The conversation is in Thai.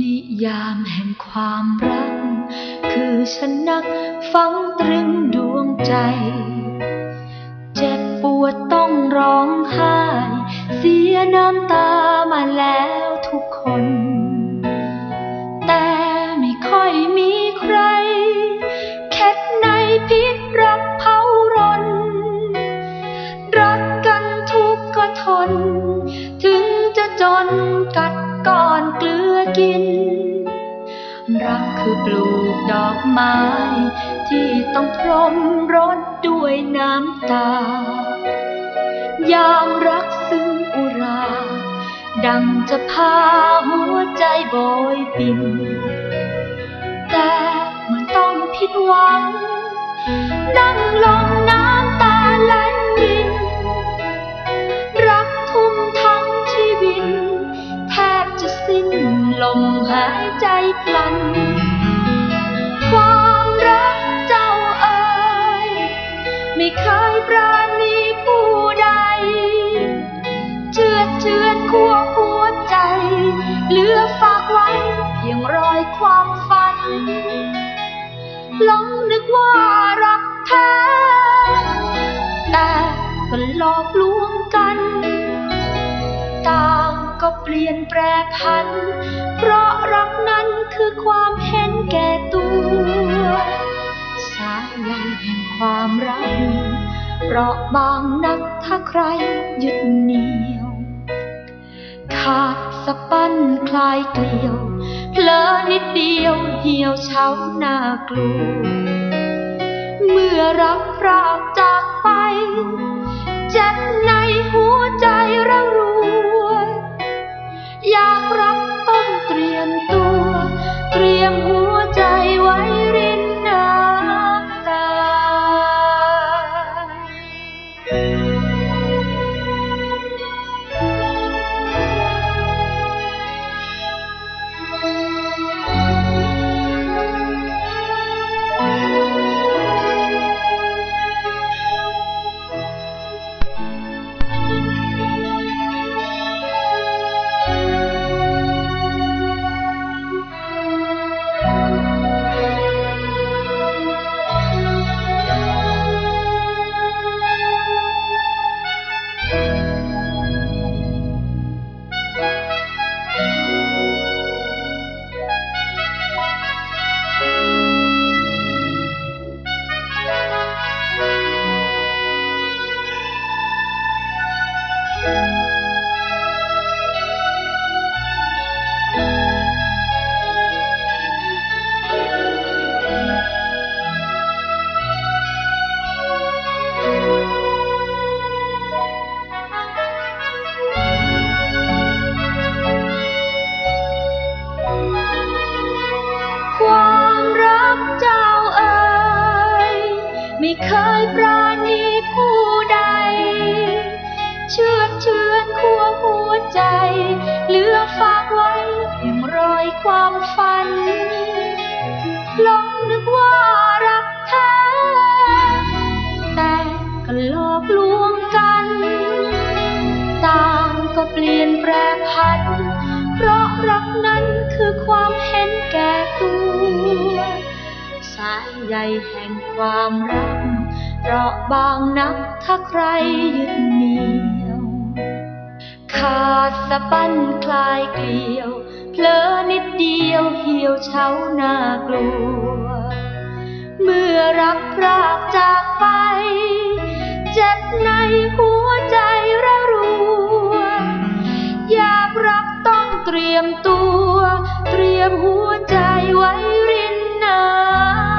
นิยามแห่งความรัก คือฉันนักฝังตรึงดวงใจ เจ็บปวดต้องร้องไห้ เสียน้ำตา กิน รักคือปลูกดอกไม้ ที่ต้องพรมรดด้วยน้ำตา ยามรักซึ่งอุรา ดังจะพาหัวใจโบยบิน แต่เมื่อต้องผิดหวัง นั่งลงน้ำตาไหลริน รักทุ่มทั้งชีวิตแทบจะสิ้น ลมหายใจพลัน ความรักเจ้าเอ่ยไม่เคยปราณีผู้ใด เชื่อเชื่อนขั้วหัวใจ เหลือฝากไว้เพียงรอยความฝันหลงนึกว่ารักแท้แต่ก็หลอกลวงกันตา เปลี่ยนแปรพัน เพราะรักนั้นคือความเห็นแก่ตัว สายใยแห่งความรักเปราะบางนักถ้าใครยึดเหนี่ยว ขาดสะปั้นคลายเกลียวเพลอนิดเดียวเหี่ยวเฉาหน้ากลัว เมื่อรักพรากจากไปเจ็บ เคยปราณีผู้ใด เชื่อเชื่อนขั้วหัวใจ เหลือฝากไว้เพียงรอยความฝันลงนึกว่ารักแท้แต่ก็หลอกลวงกัน ต่างก็เปลี่ยนแปรพันายใยแห่งความรักเปราะบางนักถ้าใครยึดเหนี่ยวขาดสะปั้นคลายเกลียวเพลอนิดเดียวเหี่ยวเฉาหน้ากลัว เมื่อรักพรากจากไป เจ็บในหัวใจระรัว อยากรักต้องเตรียมตัว เตรียมหัวใจไว้รินน้ำ